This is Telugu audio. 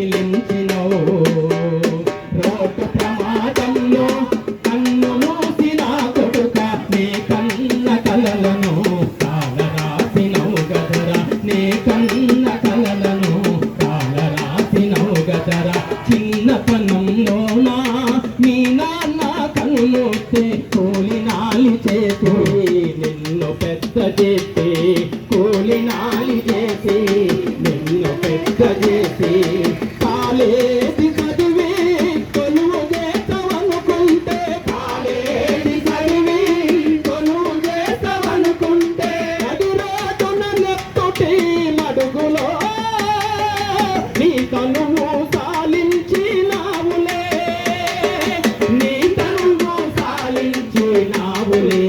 సాధించినవు రోడ్డు ప్రమాదంలో కన్ను మూసిన కొడుక నీ కన్న కలలను కాల గదరా. నీ కన్న కలలను కాల గదరా. చిన్నతనంలోనా మీ నాన్న కన్నుతే కూలినాలి చేసి నిన్ను పెద్ద చేసి కూలినా నెత్తుటి మడుగులో నీ కనువు సాలించినావులే నీ కనువు సాలించినావులే